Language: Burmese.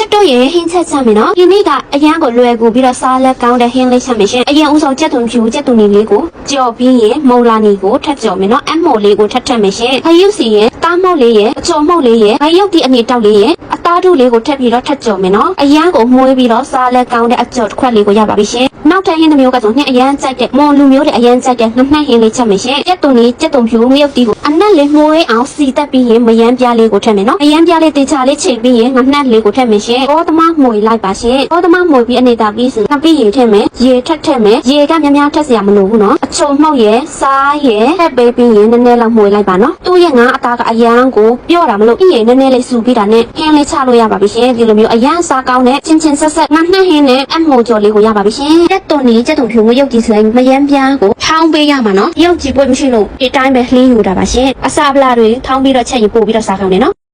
ရင်ဟင်းချက်ချမယ်နော်ဒီနေ့ကအရန်ကိုလွယ်ကူပြီးတော့စားလက်ကောင်းတဲ့ဟင်းလေးချက်မယ်ရှင်အရင်ဦးဆုံးကြက်သွန်ဖြူကြက်သွန်နီလေးကိုကြော်ပြီးရင်မုံလာနီကိုထပ်ကြော်မယ်နော်အမို့လေးကိုထပ်ထပ်မယ်ရှင်ခရုပ်စီရင်တားမုတ်လေးရဲ့အကြော်မုတ်လေးရဲ့ငရုတ်ဒီအနေတောက်လေးရဲ့အသားထုလေးကိုထပ်ပြီးတော့ထပ်ကြော်မယ်နော်အရန်ကိုမှုေးပြီးတော့စားလက်ကောင်းတဲ့အကြော်တစ်ခွက်လေးကိုရပါပြီရှင်နောက်ထပ်ဟင်းတစ်မျိုးကဆိုညအရန်ကြိုက်တဲ့မွန်လူမျိုးတွေအရန်ကြိုက်တဲ့ငှက်နှက်ဟင်းလေးချက်မယ်ရှင်ကြက်သွန်နီကြက်သွန်ဖြူငရုတ်ဒီကိုအနက် လေးမှုေးအောင်စီတက်ပြီးရင်မယမ်းပြားလေးကိုထည့်မယ်နော်မယမ်းပြားလေးတေချာလေးချိန်ပြီးရင်ငှက်နှက်လေးကိုထည့်မယ်ရှင်ဘောသမားမှုေးလိုက်ပါရှင်ဘောသမားမှုေးပြီးအနေတာပြီးစီနောက်ပြီးရေထည့်မယ်ရေထက်ထည့်မယ်ရေကများများထက်စရာမလိုဘူးနော်အချုံမှုတ်ရဲ့စားရဲ့ထည့်ပေးပြီးရင်နည်းနည်းလောက်မှုေးလိုက်ပါနော်သူ့ရဲ့ငါအသားကအရန်ကိုပြော့တာမလို့ပြီးရင်နည်းနည်းလေးစူပြီးတာနဲ့ဟင်းလေးချလို့ရပါပြီရှင်ဒီလိုမျိုးအရန်စားကောင်းတဲ့ချင်းချင်းဆက်ဆက်ငှက်နှက်ဟင်းနဲ့အမှုကြော်လေးကိုရပါပြီရှင်ကြက်သွန်နီကြက်သွန်ဖြူငရုတ်ဒီဆိုရင်မယမ်းပြားကိုထော င်းပေးရမှာနော်ရုပ်ကြည့်ပွင့်မရှိလို့ဒီတိုင်းပဲလှင်းယူတာပါရှင်အစာပလာတွေထောင်းပြီးတော့ချက်ရင်ပို့ပြီးတော့စားကောင်းတယ်နော်